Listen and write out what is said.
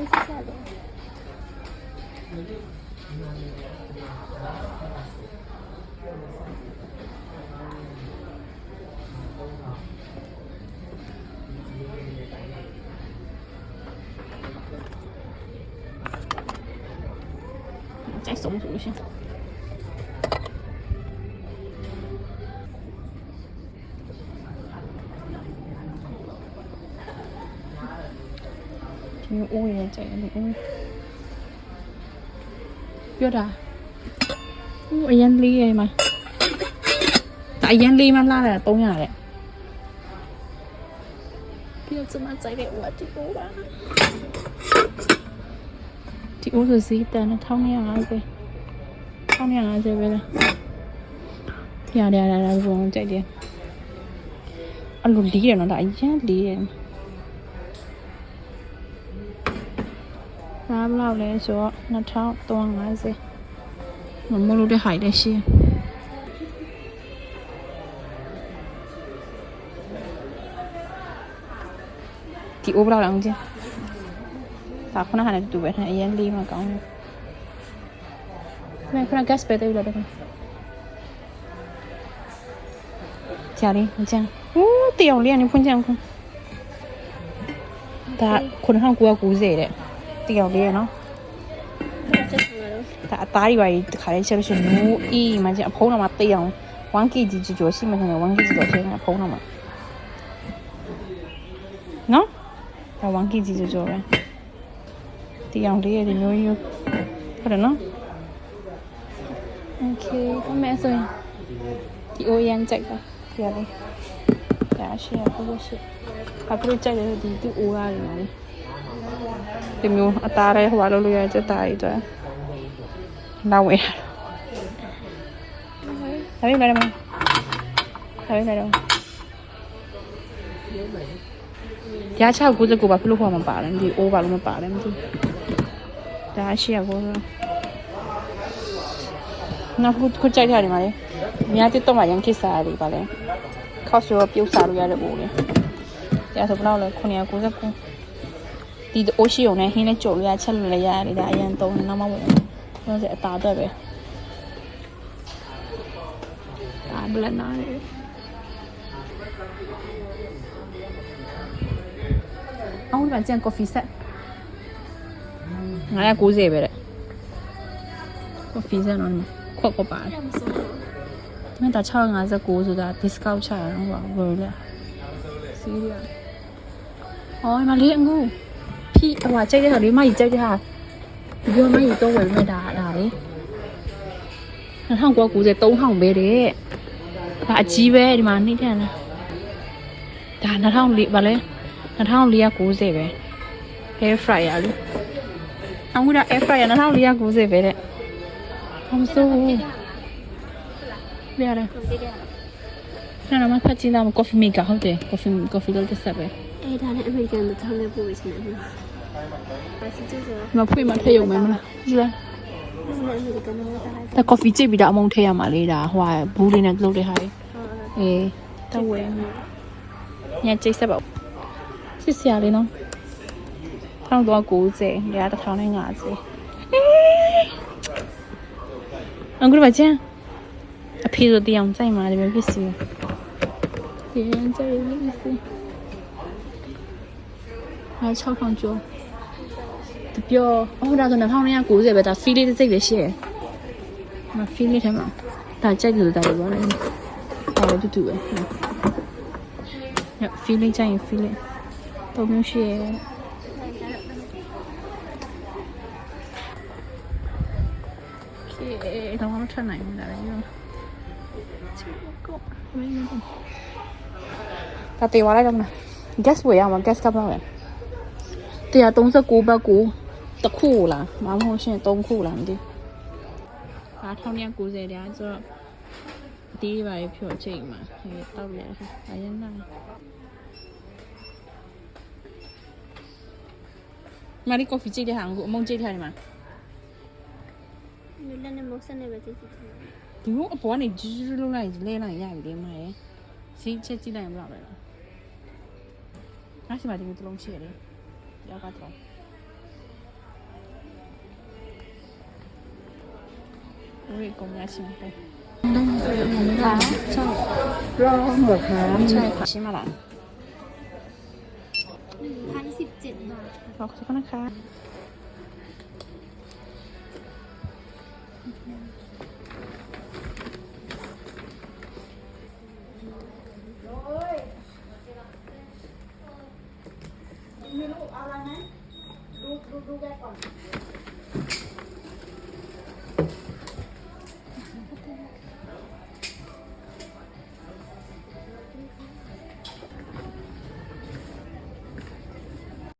一下的。再松鼠一下。 ဒီအိုးရကြိုက်တယ်အိုးပြောတာအိုးအရင်လေးရမှာဒါအရင်လေးမှလာတာ300တဲ့ပြောစမကြိုက်တဲ့ဝတ်ဒီအိုးပါဒီအိုးဆိုစီးတန်1250 1250ပဲလားတရားတရားတရားဘုံကြိုက်တယ်အလိုလေးရနော်ဒါအရင်လေးရ ဒါဘယ်လောက်လဲဆိုတော့2350မမလို့တဲ့ဟိုက်လည်းရှိတယ်ဒီအိုးဘယ်လောက်လဲအောင်ချင်းဒါခုနကလည်းတူပဲအရင်လေးမှကောင်းတယ်မင်းခုန gas ပဲတဲ့လို့တော့ကြာလေးမချမ်းဦးတယောက်လေးကနေဖွင့်ချမ်းခွန်းဒါ9990တဲ့ တယောက်လေးရနော်ဆက်ဆက်လို့ဒါအသားတွေပါကြီးတခါလေးချက်လို့ရှိရင်မိုးအေးမှချင်းအဖုံးတော့မှတေးအောင် 1kg ကျော်ကျော်ရှိမှချင်း1 kg ကျော်ချင်းအဖုံးတော့မှနော်ဒါ 1kg ကျော်ကျော်ပဲတေးအောင်လေးရဒီမျိုးကြီးဟုတ်တယ်နော် Okay အမေဆိုရင်ဒီအိုရန်ကြိုက်တာဒီလေးဒါရှိရပုလို့ရှိအခုကြိုက်တယ်ဒီသူ့အိုရတယ်နော် ဒီမျိုးအသားရဲဟိုဘာလို့လို့ရချက်တာရီတော့နောက်ဝဲတာဒါပဲလာတယ်မဒါပဲလာတယ်ရချောက်99ပါဖလို့ခေါ်မှာပါတယ်မသိအိုးပါလို့မပါတယ်မသိဒါရှိရဘောနောက်ခုခုကြိုက်ထားတယ်မလေးအများတစ်တော့မှရန်ကိစားရတယ်ပါလေခောက်ဆိုတော့ပြုတ်စားလို့ရတဲ့အိုးလေဒါဆိုဘယ်လောက်လဲ999 ဒီအိုးရှိုံနဲ့ဟင်းနဲ့ကြုံလို့ရချက်လို့လည်းရတယ်ဒါအရင်သုံးနောက်မှဝင်ပြောစအတာအတွက်ပဲဒါဘလနာလေအော်ဒီမှာကျန် coffee set ငါရ90ပဲတဲ့ coffee set နော်ခွက်ခွက်ပါတယ်ရမစိုးဘူးမင်းဒါ659ဆိုတာ discount ချရအောင်ပါဘယ်လဲစီးရအော်ဒီမှာလေးအငူ ဖြီးဟိုဟာကြိုက်တဲ့ဟာလေးမကြီးကြိုက်တဲ့ဟာဒီလိုမကြီးတော့ဝယ်မဲ့တာဒါလေ2990 3000ပဲတဲ့ဒါအကြီးပဲဒီမှာနှိမ့်ထန်လားဒါ2000ဗာလဲ2490ပဲ air fryer လို့အခုဒါ air fryer 2490ပဲတဲ့ဟောဆိုးပြရတယ်နာနာမဖတ်ကြည့်တော့ coffee maker ဟုတ်တယ် coffee coffee လောက်တက်ဆက်ပဲအဲဒါနဲ့ American တစ်ထောင်နဲ့ပို့ပေးစမ်းတယ် မဖွင့်မထည့်ရုံပဲမလားကြည့်လားဒီနဲ့အမေရိကန်နဲ့တားလိုက်ဒါ coffee ကြိတ်ပြီးတော့အမုံထည့်ရမှာလေဒါဟိုဟာဘူးလေးနဲ့လုပ်တဲ့ဟာလေဟုတ်အေးတော့ဝယ်ညကြိတ်ဆက်ပါစစ်စရာလေးနော်1390ည1050အခုတော့ကျန်အဖေတို့တရားကြိုက်မှာလည်းဖြစ်စီတရားကြိုက်လို့ဖြစ်စီအဲ6000ကျော် တပျော်အော်ဒါဆို1990ပဲဒါ fee လေးတစ်စိတ်ပဲရှိရယ်မ fee လေးထဲမှာဒါကြိုက်ကြလို့ဒါပြောတယ်ဒါလည်းတူတူပဲည fee လေးကြိုက်ရင် fee လေးပုံမျိုးရှိရယ်ေတော့မထွက်နိုင်ဘူးလားယူချစ်ကောမင်းမင်းဒါတေးသွားလိုက်တော့မလား gas ဝယ်ရမှာ gas ကပါပဲ 139ဘတ်ကိုတစ်ခုလားမမဟုတ်ရှင်3ခုလားမသိဘူးဒါ1990တရားဆိုတော့အတီးပါရဖြောချိန်မှာဟဲ့တောက်ရခါအရင်နာမာရီကော်ဖီကြိတ်တဲ့ဟာကိုအမုံကြိတ်ထားတယ်မှာဒီလည်းနဲ့မဆက်နေပဲသိချင်တယ်ဒီလိုအပေါ်ကနေဂျူးဂျူးလုံးလိုက်လဲလိုက်ရပြီလေမရဲ့စီးချက်ကြည့်လိုက်ရင်ဘယ်လောက်လဲလားငါရှိမှဒီလိုတစ်လုံးရှိရတယ် 여가 죠. 우리 공야 신 고. 뭔가 참 그런 거 참. 잘 심하 다. 1,017บาทขอบคุณนะคะ